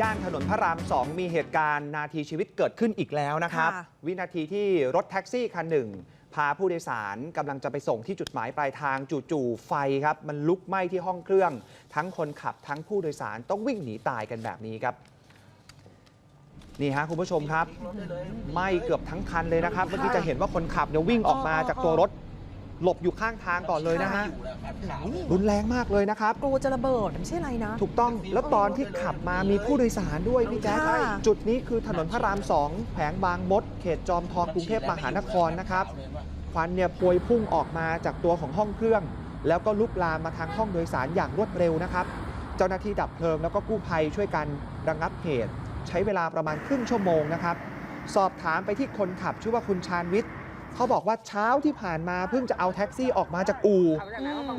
ย่านถนนพระรามสองมีเหตุการณ์นาทีชีวิตเกิดขึ้นอีกแล้วนะครับ ค่ะ วินาทีที่รถแท็กซี่คันหนึ่ง พาผู้โดยสารกำลังจะไปส่งที่จุดหมายปลายทางจู่ๆไฟครับ มันลุกไหม้ที่ห้องเครื่อง ทั้งคนขับทั้งผู้โดยสารต้องวิ่งหนีตายกันแบบนี้ครับ นี่ฮะคุณผู้ชมครับไหม้เกือบทั้งคันเลยนะครับเมื่อกี้จะเห็นว่าคนขับเนี่ยวิ่งออกมาจากตัวรถ หลบอยู่ข้างทางก่อนเลยนะฮะรุนแรงมากเลยนะครับ กลัวจะระเบิดไม่ใช่อะไรนะ ถูกต้องแล้วตอนที่ขับมามีผู้โดยสารด้วยพี่แจ๊คค่ะจุดนี้คือถนนพระรามสองแผงบางมด เขตจอมทองกรุงเทพมหานครนะครับควันเนี่ยพวยพุ่งออกมาจากตัวของห้องเครื่อง แล้วก็ลุกลามมาทางห้องโดยสารอย่างรวดเร็วนะครับ เจ้าหน้าที่ดับเพลิงแล้วก็กู้ภัยช่วยกันระงับเหตุ ใช้เวลาประมาณครึ่งชั่วโมงนะครับ สอบถามไปที่คนขับชื่อว่าคุณชาญวิทย์ เขาบอกว่าเช้าที่ผ่านมาเพิ่งจะเอาแท็กซี่ออกมาจากอู่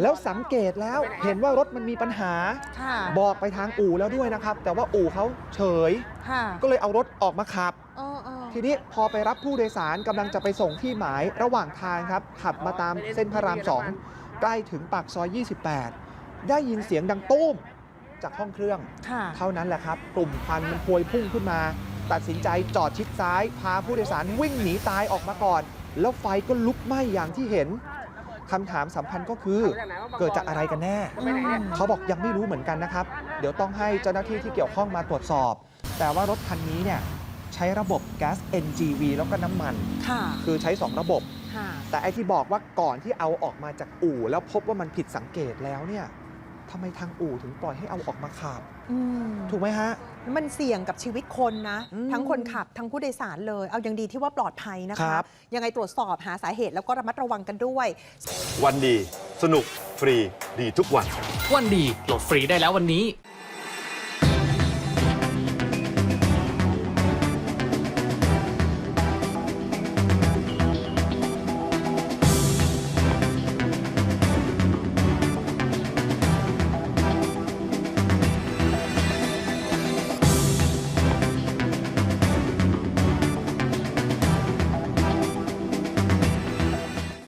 แล้วสังเกตแล้วเห็นว่ารถมันมีปัญหาค่ะบอกไปทางอู่แล้วด้วยนะครับ แต่ว่าอู่เขาเฉยค่ะก็เลยเอารถออกมาขับเออเออทีนี้พอไปรับผู้โดยสารกำลังจะไปส่งที่หมายระหว่างทางครับ ขับมาตามเส้นพระรามสองใกล้ถึงปากซอย 28 ได้ยินเสียงดังตุ้มจากห้องเครื่องค่ะเท่านั้นแหละครับ กลุ่มควันมันพวยพุ่งขึ้นมา ตัดสินใจจอดชิดซ้าย พาผู้โดยสารวิ่งหนีตายออกมาก่อน แล้วไฟก็ลุกไหม้อย่างที่เห็นคำถามสำคัญก็คือเกิดจากอะไรกันแน่อืมเขาบอกยังไม่รู้เหมือนกันนะครับ เดี๋ยวต้องให้เจ้าหน้าที่ที่เกี่ยวข้องมาตรวจสอบ แต่ว่ารถคันนี้เนี่ยใช้ระบบแก๊ส NGV แล้วก็น้ำมันค่ะคือใช้ 2 ระบบค่ะแต่ไอที่บอกว่าก่อนที่เอาออกมาจากอู่ แล้วพบว่ามันผิดสังเกตแล้วเนี่ย ทำไมทางอู่ถึงปล่อยให้เอาออกมาขับ อืมถูกไหมฮะ มันเสี่ยงกับชีวิตคนนะ อืมทั้งคนขับทั้งผู้โดยสารเลย เอายังดีที่ว่าปลอดภัยนะคคะรับยังไงตรวจสอบหาสาเหตุแล้วก็ระมัดระวังกันด้วย วันดี สนุก ฟรี ดีทุกวัน วันดีโหลดฟรีได้แล้ววันนี้